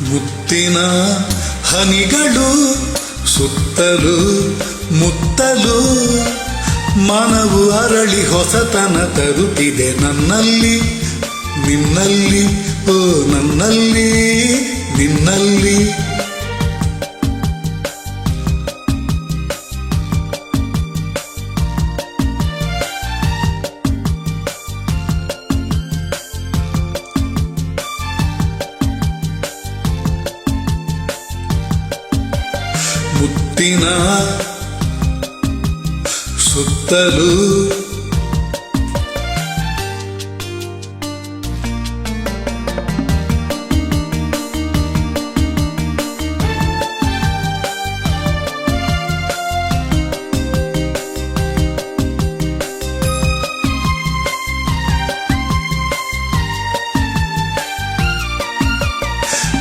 ಮುತ್ತಿನ ಹನಿಗಳು ಸುತ್ತಲು ಮುತ್ತಲು ಮನವು ಅರಳಿ ಹೊಸತನ ತರುತ್ತಿದೆ ನನ್ನಲ್ಲಿ ನಿನ್ನಲ್ಲಿ ಓ ನನ್ನಲ್ಲಿ ನಿನ್ನಲ್ಲಿ. ಮುತ್ತಿನ ಸುತ್ತಲೂ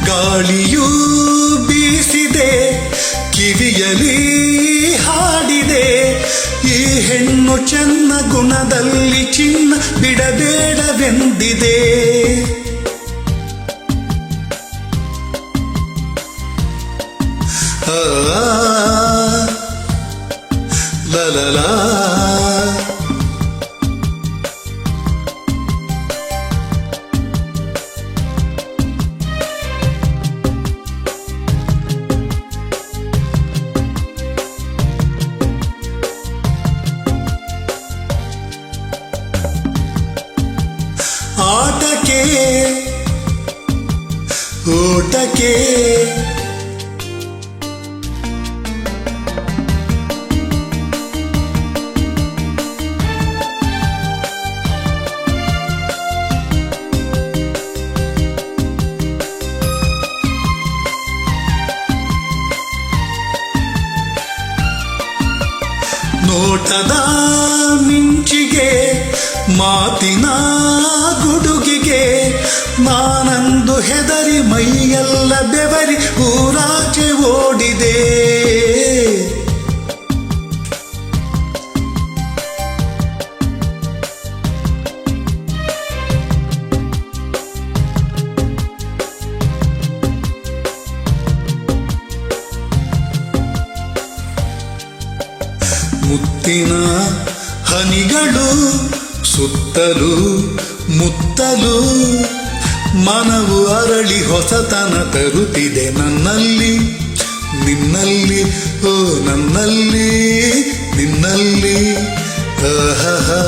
ಗಾಳಿಯೂ ಬೀಸಿದೆ ಕಿವಿಯಲಿ ಹಾಡಿದೆ ಈ ಹೆಣ್ಣು ಚೆನ್ನ ಗುಣದಲ್ಲಿ ಚಿನ್ನ ಬಿಡಬೇಡವೆಂದಿದೆ. ಲ ಲ. ಲಾ. ಆಟಕ್ಕೆ ಓಟಕ್ಕೆ ನೋಟದ ಮಿಂಚಿಗೆ ಮಾತಿನ ಗುಡುಗಿಗೆ ನಾನಂದು ಹೆದರಿ ಮೈಯೆಲ್ಲ ಬೆವರಿ ಊರಾಚೆ ಓಡಿದೆ. ಮುತ್ತಿನ ಹನಿಗಳು ಸುತ್ತಲು ಮುತ್ತಲು ಮನವು ಅರಳಿ ಹೊಸತನ ತರುತ್ತಿದೆ ನನ್ನಲ್ಲಿ. ನಿನ್ನಲ್ಲಿ ಓ ನನ್ನಲ್ಲಿ ನಿನ್ನಲ್ಲಿ. ಆಹಾ